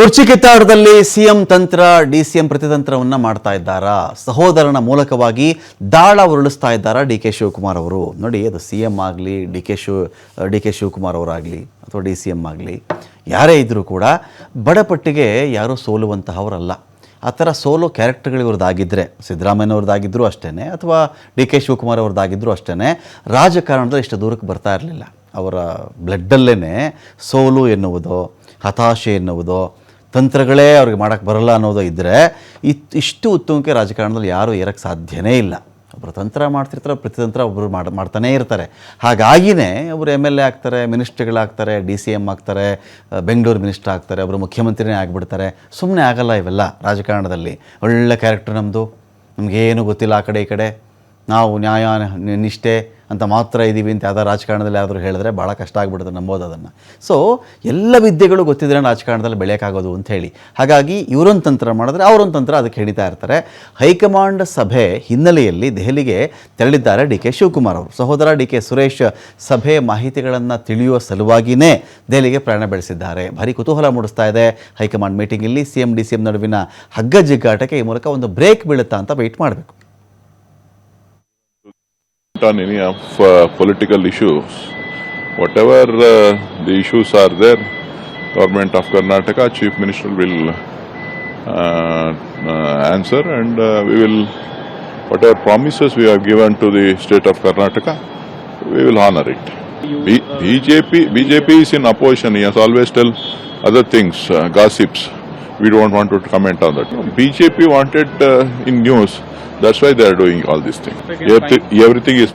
ಕುರ್ಚಿ ಕಿತ್ತಾಟದಲ್ಲಿ ಸಿಎಂ ತಂತ್ರ ಡಿಸಿಎಂ ಪ್ರತಿತಂತ್ರವನ್ನ ಮಾಡ್ತಾ ಇದ್ದಾರಾ? ಸಹೋದರನ ಮೂಲಕವಾಗಿ ದಾಳ ಉರುಳಿಸ್ತಾ ಇದ್ದಾರಾ ಡಿ ಕೆ ಶಿವಕುಮಾರ್ ಅವರು? ನೋಡಿ, ಅದು ಸಿ ಎಂ ಆಗಲಿ, D K Shiva, D K Shivakumar ಅವರಾಗಲಿ ಅಥವಾ ಡಿ ಸಿ ಎಂ ಆಗಲಿ, ಯಾರೇ ಇದ್ದರೂ ಕೂಡ ಬಡಪಟ್ಟಿಗೆ ಯಾರೂ ಸೋಲುವಂತಹವರಲ್ಲ. ಆ ಥರ ಸೋಲು ಕ್ಯಾರೆಕ್ಟರ್ಗಳಿವ್ರದ್ದಾಗಿದ್ದರೆ ಸಿದ್ದರಾಮಯ್ಯನವ್ರದ್ದಾಗಿದ್ದರೂ ಅಷ್ಟೇ ಅಥವಾ ಡಿ ಕೆ ಶಿವಕುಮಾರ್ ಅವ್ರದ್ದಾಗಿದ್ದರೂ ಅಷ್ಟೇ ರಾಜಕಾರಣದಲ್ಲಿ ಇಷ್ಟು ದೂರಕ್ಕೆ ಬರ್ತಾ ಇರಲಿಲ್ಲ. ಅವರ ಬ್ಲಡ್ಡಲ್ಲೇ ಸೋಲು ಎನ್ನುವುದು, ಹತಾಶೆ ಎನ್ನುವುದು ತಂತ್ರಗಳೇ ಅವ್ರಿಗೆ ಮಾಡೋಕ್ಕೆ ಬರಲ್ಲ ಅನ್ನೋದು ಇದ್ದರೆ ಇತ್ ಇಷ್ಟು ಉತ್ತಮಕ್ಕೆ ರಾಜಕಾರಣದಲ್ಲಿ ಯಾರೂ ಏರಕ್ಕೆ ಸಾಧ್ಯನೇ ಇಲ್ಲ. ಒಬ್ಬರು ತಂತ್ರ ಮಾಡ್ತಿರ್ತಾರೆ ಪ್ರತಿತಂತ್ರ ಒಬ್ಬರು ಮಾಡಿ ಮಾಡ್ತಾನೇ ಇರ್ತಾರೆ. ಹಾಗಾಗಿನೇ ಅವರು ಎಂ ಎಲ್ ಎ ಆಗ್ತಾರೆ ಮಿನಿಸ್ಟ್ರಿಗಳಾಗ್ತಾರೆ ಡಿ ಸಿ ಎಂ ಆಗ್ತಾರೆ ಬೆಂಗಳೂರು ಮಿನಿಸ್ಟರ್ ಆಗ್ತಾರೆ ಒಬ್ಬರು ಮುಖ್ಯಮಂತ್ರಿನೇ ಆಗಿಬಿಡ್ತಾರೆ. ಸುಮ್ಮನೆ ಆಗಲ್ಲ ಇವೆಲ್ಲ ರಾಜಕಾರಣದಲ್ಲಿ. ಒಳ್ಳೆ ಕ್ಯಾರೆಕ್ಟರ್ ನಮ್ಮದು ನಮಗೇನು ಗೊತ್ತಿಲ್ಲ ಆ ಕಡೆ ಈ ಕಡೆ. ನಾವು ನ್ಯಾಯ ನಿಷ್ಠೆ ಅಂತ ಮಾತ್ರ ಇದ್ದೀವಿ ಅಂತ ಯಾವ್ದಾರು ರಾಜಕಾರಣದಲ್ಲಿ ಆದರೂ ಹೇಳಿದ್ರೆ ಭಾಳ ಕಷ್ಟ ಆಗಿಬಿಡುತ್ತೆ ನಂಬೋದು ಅದನ್ನು. ಸೊ ಎಲ್ಲ ವಿದ್ಯೆಗಳು ಗೊತ್ತಿದ್ರೆ ರಾಜಕಾರಣದಲ್ಲಿ ಬೆಳೆಯೋಕ್ಕಾಗೋದು ಅಂತ ಹೇಳಿ. ಹಾಗಾಗಿ ಇವರೊಂದು ತಂತ್ರ ಮಾಡಿದ್ರೆ ಅವರೊಂದು ತಂತ್ರ ಅದಕ್ಕೆ ಹಿಡಿತಾ ಇರ್ತಾರೆ. ಹೈಕಮಾಂಡ್ ಸಭೆ ಹಿನ್ನೆಲೆಯಲ್ಲಿ ದೆಹಲಿಗೆ ತೆರಳಿದ್ದಾರೆ ಡಿ ಕೆ ಶಿವಕುಮಾರ್ ಅವರು. ಸಹೋದರ ಡಿ ಕೆ ಸುರೇಶ್ ಸಭೆ ಮಾಹಿತಿಗಳನ್ನು ತಿಳಿಯುವ ಸಲುವಾಗಿಯೇ ದೆಹಲಿಗೆ ಪ್ರಯಾಣ ಬೆಳೆಸಿದ್ದಾರೆ. ಭಾರಿ ಕುತೂಹಲ ಮೂಡಿಸ್ತಾ ಇದೆ. High command ಮೀಟಿಂಗಲ್ಲಿ C M D C M ನಡುವಿನ ಹಗ್ಗ ಜಿಗ್ಗಾಟಕ್ಕೆ ಈ ಮೂಲಕ ಒಂದು ಬ್ರೇಕ್ ಬೀಳುತ್ತಾ ಅಂತ ವೆಯ್ಟ್ ಮಾಡಬೇಕು. On any of uh, political issues. Whatever uh, the issues are there, government of Karnataka, chief minister will uh, uh, answer and uh, we will, whatever promises we have given to the state of Karnataka, we will honor it. B- BJP, BJP is in opposition, he has always tell other things, uh, gossips. We don't want to comment on that. BJP wanted uh, in news, that's why they are doing all these things. Everything, everything is